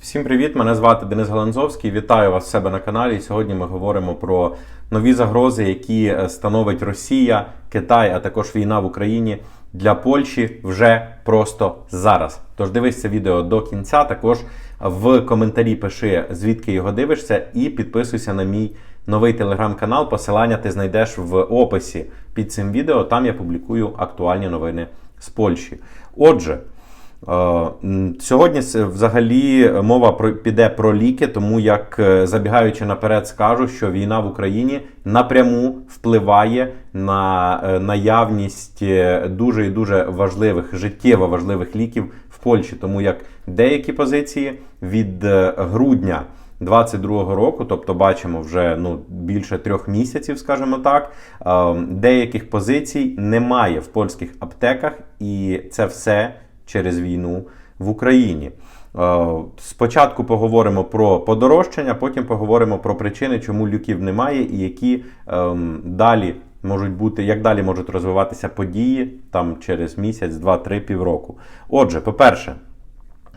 Всім привіт! Мене звати Денис Галанзовський. Вітаю вас в себе на каналі. Сьогодні ми говоримо про нові загрози, які е, становить Росія, Китай, а також війна в Україні для Польщі вже просто зараз. Тож дивись це відео до кінця. Також в коментарі пиши звідки його дивишся, і підписуйся на мій новий телеграм-канал. Посилання ти знайдеш в описі під цим відео. Там я публікую актуальні новини з Польщі. Отже. Е, Сьогодні взагалі мова про піде про ліки, тому як е, забігаючи наперед, скажу, що війна в Україні напряму впливає на е, наявність е, дуже і дуже важливих, життєво важливих ліків в Польщі, тому як деякі позиції від е, грудня 22-го року, тобто бачимо вже ну більше трьох місяців, скажімо так. е, Деяких позицій немає в польських аптеках, і це все через війну в Україні. Е, Спочатку поговоримо про подорожчання, потім поговоримо про причини, чому ліків немає, і які ем, далі можуть бути, як далі можуть розвиватися події там через місяць, два, три, півроку. Отже, по-перше,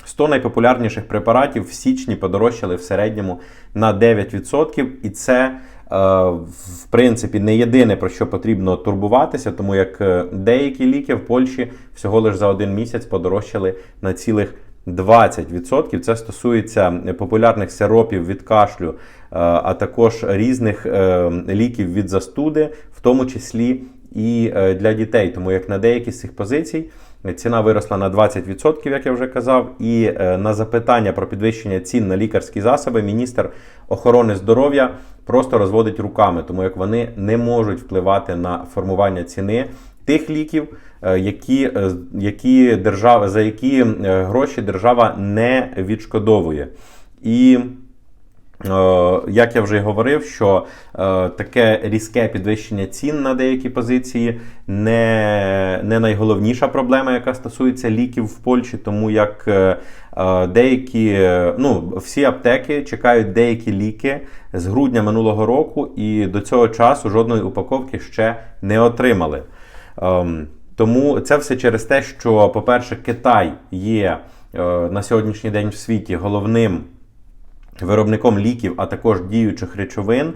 100 найпопулярніших препаратів в січні подорожчали в середньому на 9%, і це, в принципі, не єдине про що потрібно турбуватися, тому як е, деякі ліки в Польщі всього лише за один місяць подорожчали на цілих 20%. Це стосується популярних сиропів від кашлю, е, а також різних е, ліків від застуди, в тому числі і е, для дітей. Тому як на деякі з цих позицій ціна виросла на 20%, як я вже казав. І е, на запитання про підвищення цін на лікарські засоби міністр охорони здоров'я просто розводить руками, тому як вони не можуть впливати на формування ціни тих ліків, е, які, е, які держава, за які гроші держава не відшкодовує. І Як я вже й говорив, що е, таке різке підвищення цін на деякі позиції не, не найголовніша проблема, яка стосується ліків в Польщі, тому як е, е, деякі, е, ну, всі аптеки чекають деякі ліки з грудня минулого року, і до цього часу жодної упаковки ще не отримали. Ем, Тому це все через те, що, по-перше, Китай є е, на сьогоднішній день в світі головним виробником ліків, а також діючих речовин.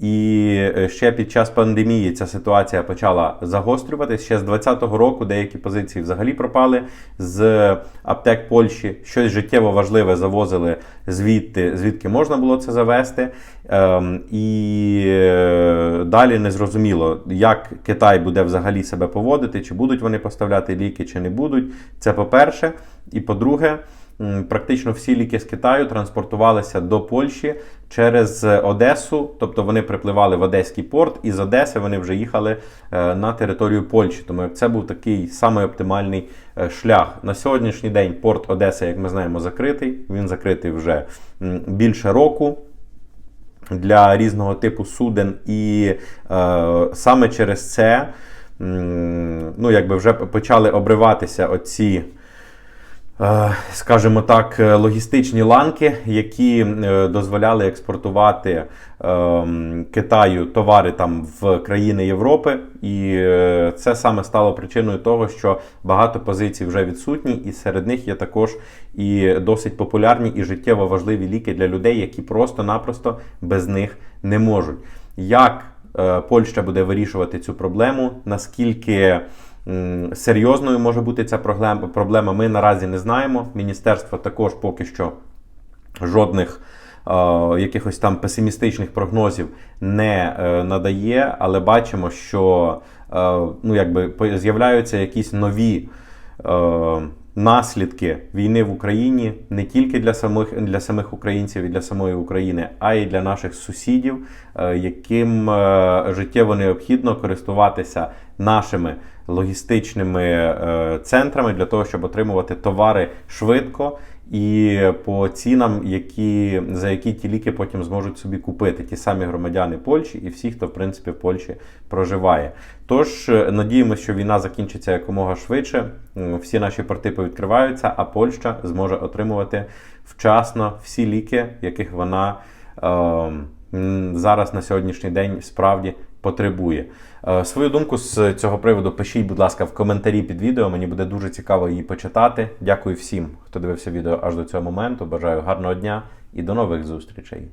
І е, ще під час пандемії ця ситуація почала загострюватися. Ще з 2020 року деякі позиції взагалі пропали з аптек Польщі. Щось життєво важливе завозили звідти, звідки можна було це завести. Ем, і е, далі не зрозуміло, як Китай буде взагалі себе поводити, чи будуть вони поставляти ліки, чи не будуть. Це по-перше. І по-друге, практично всі ліки з Китаю транспортувалися до Польщі через Одесу, тобто вони припливали в Одеський порт, і з Одеси вони вже їхали е, на територію Польщі. Тому це був такий самий оптимальний е, шлях. На сьогоднішній день порт Одеси, як ми знаємо, закритий. Він закритий вже більше року. Для різного типу суден, і е, саме через це ну, якби вже почали обриватися оці е, скажімо так, е, логістичні ланки, які е, дозволяли експортувати ем, Китаю товари там в країни Європи, і е, це саме стало причиною того, що багато позицій вже відсутні, і серед них є також і досить популярні і життєво важливі ліки для людей, які просто-напросто без них не можуть. Як е, Польща буде вирішувати цю проблему, наскільки серйозною може бути ця проблема, ми наразі не знаємо. Міністерство також поки що жодних якихось там песимістичних прогнозів не е, надає, але бачимо, що е, ну, якби з'являються якісь нові. Е, Наслідки війни в Україні не тільки для самих для самих українців і для самої України, а й для наших сусідів, яким життєво необхідно користуватися нашими логістичними е, центрами для того, щоб отримувати товари швидко і по цінам, які, за які ті ліки потім зможуть собі купити ті самі громадяни Польщі і всі, хто в принципі в Польщі проживає. Тож е, надіємося, що війна закінчиться якомога швидше. Всі наші порти повідкриваються, а Польща зможе отримувати вчасно всі ліки, яких вона. Е, Зараз на сьогоднішній день справді потребує. Е, Свою думку з цього приводу пишіть, будь ласка, в коментарі під відео. Мені буде дуже цікаво її почитати. Дякую всім, хто дивився відео аж до цього моменту. Бажаю гарного дня і до нових зустрічей.